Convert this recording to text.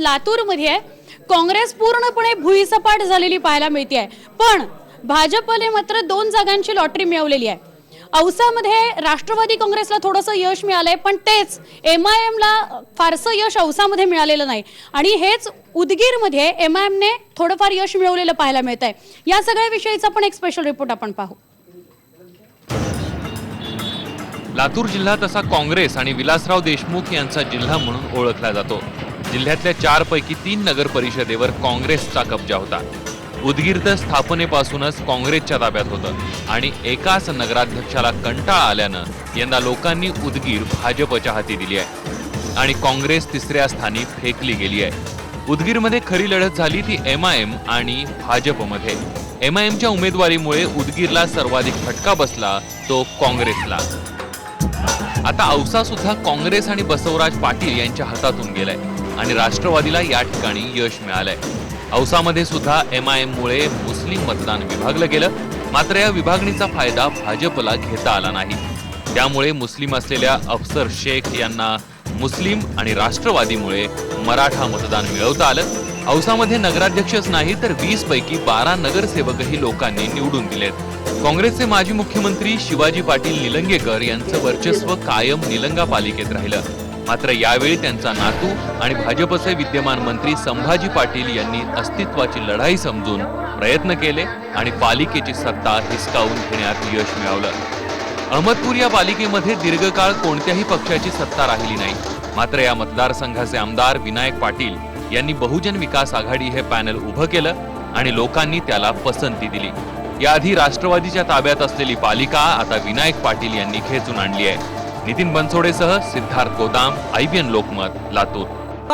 लातूरमध्ये काँग्रेस पूर्णपणे भुईसपाट झालेली पाहायला मिळते पण भाजपने मात्र दोन जागांची लॉटरी मिळवलेली आहे. औसामध्ये राष्ट्रवादी काँग्रेसला थोडंसं यश मिळालंय पण तेच एम आय एमला फारसं यश औसामध्ये मिळालेलं नाही. आणि हेच उदगीरमध्ये एम आय एमने थोडंफार यश मिळवलेलं पाहायला मिळत आहे या सगळ्या विषयीचा पण एक स्पेशल रिपोर्ट आपण पाहू. लातूर जिल्हा तसा काँग्रेस आणि विलासराव देशमुख यांचा जिल्हा म्हणून ओळखला जातो. जिल्ह्यातल्या चारपैकी तीन नगर परिषदेवर काँग्रेसचा कब्जा होता. उदगीर तर स्थापनेपासूनच काँग्रेसच्या ताब्यात होतं आणि एकाच नगराध्यक्षाला कंटाळा आल्यानं यंदा लोकांनी उदगीर भाजपच्या हाती दिली आहे आणि काँग्रेस तिसऱ्या स्थानी फेकली गेली आहे. उदगीरमध्ये खरी लढत झाली ती एम आय एम आणि भाजपमध्ये. एम आय एमच्या उमेदवारीमुळे उदगीरला सर्वाधिक फटका बसला तो काँग्रेसला. आता औसा सुद्धा काँग्रेस आणि बसवराज पाटील यांच्या हातातून गेलाय. आणि राष्ट्रवादीला या ठिकाणी यश मिळालंय. औसामध्ये सुद्धा एम आय एम मुळे मुस्लिम मतदान विभागलं गेलं. मात्र या विभागणीचा फायदा भाजपला घेता आला नाही. त्यामुळे मुस्लिम असलेल्या अफसर शेख यांना मुस्लिम आणि राष्ट्रवादीमुळे मराठा मतदान मिळवता आलं. औसामध्ये नगराध्यक्षच नाही तर वीस पैकी बारा नगरसेवकही लोकांनी निवडून दिलेत. काँग्रेसचे माजी मुख्यमंत्री शिवाजी पाटील निलंगेकर यांचं वर्चस्व कायम निलंगा पालिकेत राहिलं. मात्र यावेळी त्यांचा नातू आणि भाजपचे विद्यमान मंत्री संभाजी पाटील यांनी अस्तित्वाची लढाई समजून प्रयत्न केले आणि पालिकेची सत्ता हिसकावून घेण्यात यश मिळवलं. अहमदपूर या पालिकेमध्ये दीर्घकाळ कोणत्याही पक्षाची सत्ता राहिली नाही. मात्र या मतदारसंघाचे आमदार विनायक पाटील यांनी बहुजन विकास आघाडी हे पॅनल उभं केलं आणि लोकांनी त्याला पसंती दिली. याआधी राष्ट्रवादीच्या ताब्यात असलेली पालिका आता विनायक पाटील यांनी खेचून आणली आहे. नितीन बनसोडेसह सिद्धार्थ गोदाम आयबीएन लोकमत लातूर.